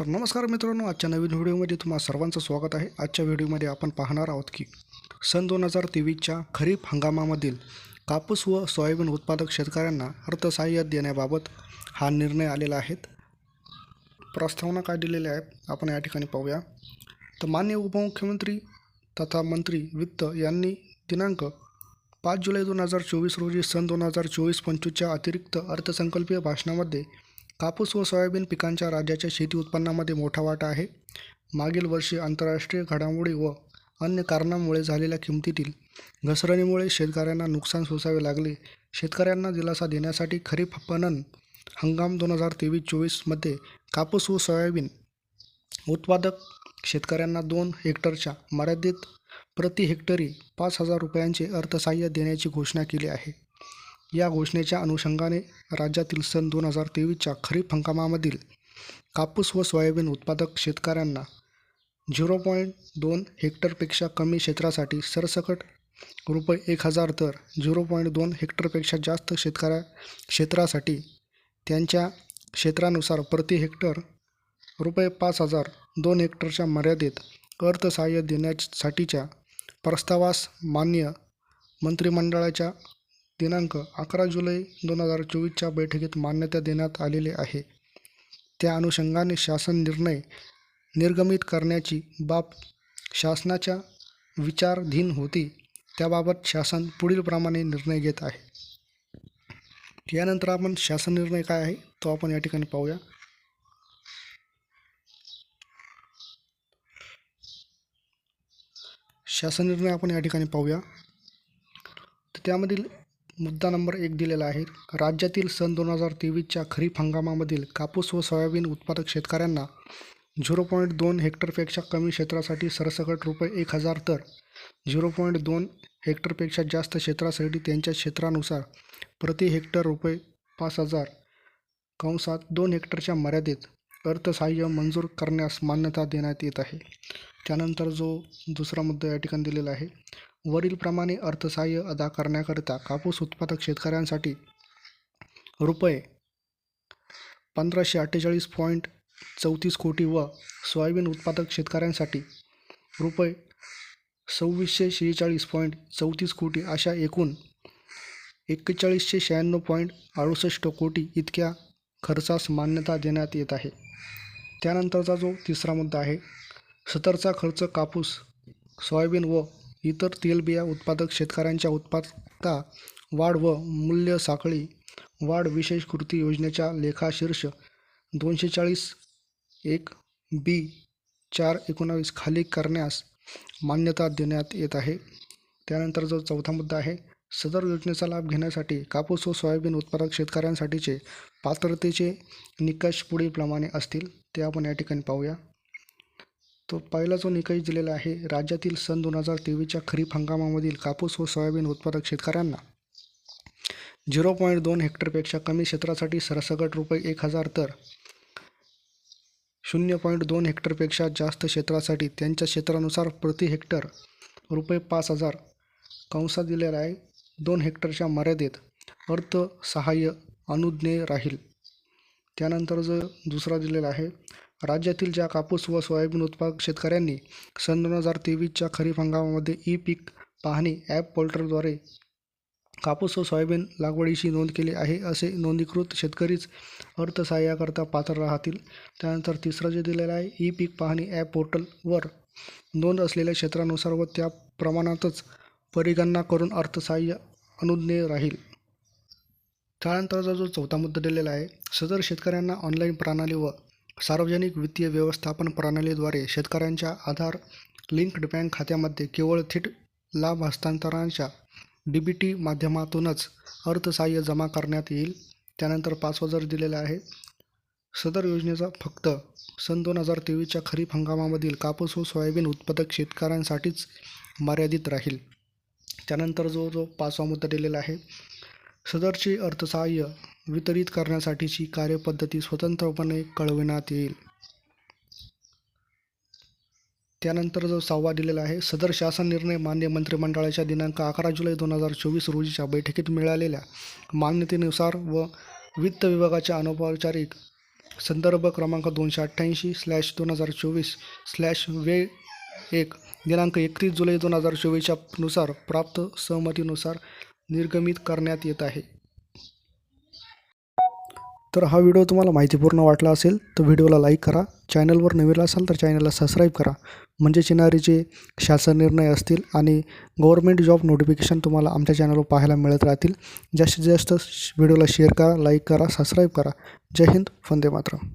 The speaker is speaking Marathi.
तर नमस्कार मित्रांनो आजच्या नवीन व्हिडिओमध्ये तुम्हा सर्वांचं स्वागत आहे. आजच्या व्हिडिओमध्ये आपण पाहणार आहोत की सन दोन हजार तेवीसच्या खरीप हंगामामधील कापूस व सोयाबीन उत्पादक शेतकऱ्यांना अर्थसहाय्य देण्याबाबत हा निर्णय आलेला आहे. प्रस्तावना काय दिलेल्या आहेत आपण या ठिकाणी पाहूया. तर मान्य उपमुख्यमंत्री तथा मंत्री वित्त यांनी दिनांक पाच जुलै दोन हजार चोवीस रोजी सन दोन हजार चोवीस पंचवीसच्या अतिरिक्त अर्थसंकल्पीय भाषणामध्ये कापूस व सोयाबीन पिकांच्या राज्याच्या शेती उत्पन्नामध्ये मोठा वाटा आहे. मागील वर्षी आंतरराष्ट्रीय घडामोडी व अन्य कारणांमुळे झालेल्या किमतीतील घसरणीमुळे शेतकऱ्यांना नुकसान सोसावे लागले. शेतकऱ्यांना दिलासा देण्यासाठी खरीप पणन हंगाम दोन हजार तेवीस चोवीसमध्ये कापूस व सोयाबीन उत्पादक शेतकऱ्यांना दोन हेक्टरच्या मर्यादित प्रति हेक्टरी पाच हजार रुपयांचे अर्थसहाय्य देण्याची घोषणा केली आहे. या घोषणेच्या अनुषंगाने राज्यातील सन दोन हजार तेवीसच्या खरीप हंगामामधील कापूस व सोयाबीन उत्पादक शेतकऱ्यांना झिरो पॉईंट दोन हेक्टरपेक्षा कमी क्षेत्रासाठी सरसकट रुपये एक हजार तर झिरो पॉईंट दोन हेक्टरपेक्षा जास्त शेतकऱ्या क्षेत्रासाठी त्यांच्या क्षेत्रानुसार प्रति हेक्टर रुपये पाच हजार दोन हेक्टरच्या मर्यादेत अर्थसहाय्य देण्यासाठीच्या प्रस्तावास मान्य मंत्रिमंडळाच्या दिनांक अकरा जुलै दोन हजार चोवीसच्या बैठकीत मान्यता देण्यात आलेली आहे. त्या अनुषंगाने शासन निर्णय निर्गमित करण्याची बाब शासनाच्या विचारधीन होती. त्याबाबत शासन पुढीलप्रमाणे निर्णय घेत आहे. यानंतर आपण शासन निर्णय काय आहे तो आपण या ठिकाणी पाहूया. शासन निर्णय आपण या ठिकाणी पाहूया. तर त्यामधील मुद्दा नंबर एक दिलेला आहे. राज्यातील सन दोन हजार तेवीसच्या खरीप हंगामामधील कापूस व सोयाबीन उत्पादक शेतकऱ्यांना झिरो पॉईंट दोन हेक्टरपेक्षा कमी क्षेत्रासाठी सरसकट रुपये एक हजार तर झिरो पॉईंट दोन हेक्टरपेक्षा जास्त क्षेत्रासाठी त्यांच्या क्षेत्रानुसार प्रति हेक्टर रुपये पाच हजार कंसात दोन हेक्टरच्या मर्यादेत अर्थसहाय्य मंजूर करण्यास मान्यता देण्यात येत आहे. त्यानंतर जो दुसरा मुद्दा या ठिकाणी दिलेला आहे. वरीलप्रमाणे अर्थसहाय्य अदा करण्याकरिता कापूस उत्पादक शेतकऱ्यांसाठी रुपये पंधराशे अठ्ठेचाळीस पॉईंट चौतीस कोटी व सोयाबीन उत्पादक शेतकऱ्यांसाठी रुपये सव्वीसशे शेहेचाळीस पॉईंट चौतीस कोटी अशा एकूण एक्केचाळीसशे शहाण्णव पॉईंट अडुसष्ट कोटी इतक्या खर्चास मान्यता देण्यात येत आहे. त्यानंतरचा जो तिसरा मुद्दा आहे सतरचा खर्च कापूस सोयाबीन व इतर तेलबिया उत्पादक शेतकऱ्यांच्या उत्पादकता वाढ व मूल्य साखळी वाढ विशेष कृती योजनेच्या लेखाशीर्ष दोनशे चाळीस एक बी चार एकोणावीस खाली करण्यास मान्यता देण्यात येत आहे. त्यानंतर जो चौथा मुद्दा आहे सदर योजनेचा लाभ घेण्यासाठी कापूस व सोयाबीन उत्पादक शेतकऱ्यांसाठीचे पात्रतेचे निकष पुढीलप्रमाणे असतील ते आपण या ठिकाणी पाहूया. तो पहिला जो निकष दिलेला आहे राज्यातील सन दोन हजार तेवीसच्या खरीप हंगामामधील कापूस व सोयाबीन उत्पादक शेतकऱ्यांना झिरो पॉईंट दोन हेक्टरपेक्षा कमी क्षेत्रासाठी सरसकट रुपये एक हजार तर शून्य पॉईंट दोन हेक्टरपेक्षा जास्त क्षेत्रासाठी त्यांच्या क्षेत्रानुसार प्रति हेक्टर रुपये पाच हजार कंसात दिलेला आहे दोन हेक्टरच्या मर्यादेत अर्थसहाय्य अनुज्ञेय राहील. त्यानंतर जो दुसरा दिलेला आहे राज्यातील ज्या कापूस व सोयाबीन उत्पादक शेतकऱ्यांनी सन दोन हजार तेवीसच्या खरीप हंगामामध्ये ई पीक पाहणी ॲप पोर्टलद्वारे कापूस व सोयाबीन लागवडीची नोंद केली आहे असे नोंदणीकृत शेतकरीच अर्थसहाय्याकरता पात्र राहतील. त्यानंतर तिसरं जे दिलेलं आहे ई पीक पाहणी ॲप पोर्टलवर नोंद असलेल्या क्षेत्रानुसार व त्या प्रमाणातच परिगणना करून अर्थसहाय्य अनुज्ञेय राहील. त्यानंतरचा जो चौथा मुद्दा दिलेला आहे सदर शेतकऱ्यांना ऑनलाईन प्रणाली व सार्वजनिक वित्तीय व्यवस्थापन प्रणालीद्वारे शेतकऱ्यांच्या आधार लिंक्ड बँक खात्यामध्ये केवळ थेट लाभ हस्तांतरणाच्या डी बी टी माध्यमातूनच अर्थसहाय्य जमा करण्यात येईल. त्यानंतर पाचवा जर दिलेला आहे. सदर योजनेचा फक्त सन दोन हजार तेवीसच्या खरीप हंगामामधील कापूस व सोयाबीन उत्पादक शेतकऱ्यांसाठीच मर्यादित राहील. त्यानंतर जो जो पाचवा मुद्दा दिलेला आहे सदरचे अर्थसहाय्य वितरित करण्यासाठीची कार्यपद्धती स्वतंत्रपणे कळविण्यात येईल. त्यानंतर जो सहावा दिलेला आहे सदर शासन निर्णय मान्य मंत्रिमंडळाच्या दिनांक अकरा जुलै दोन हजार चोवीस रोजीच्या बैठकीत मिळालेल्या मान्यतेनुसार व वित्त विभागाच्या अनौपचारिक संदर्भ क्रमांक दोनशे अठ्ठ्याऐंशी स्लॅश दोन हजार चोवीस स्लॅश वेळ एक दिनांक एकतीस जुलै दोन हजार चोवीसच्या नुसार प्राप्त सहमतीनुसार निर्गमित करण्यात येत आहे. तर हा व्हिडिओ तुम्हाला माहितीपूर्ण वाटला असेल तर व्हिडिओला लाईक करा. चॅनलवर नवीन असाल तर चॅनलला सबस्क्राईब करा. म्हणजे येणारे जे शासन निर्णय असतील आणि गव्हर्मेंट जॉब नोटिफिकेशन तुम्हाला आमच्या चॅनलवर पाहायला मिळत राहतील जास्तीत जास्त व्हिडिओला शेअर करा लाईक करा सबस्क्राईब करा. जय हिंद वंदे मातरम.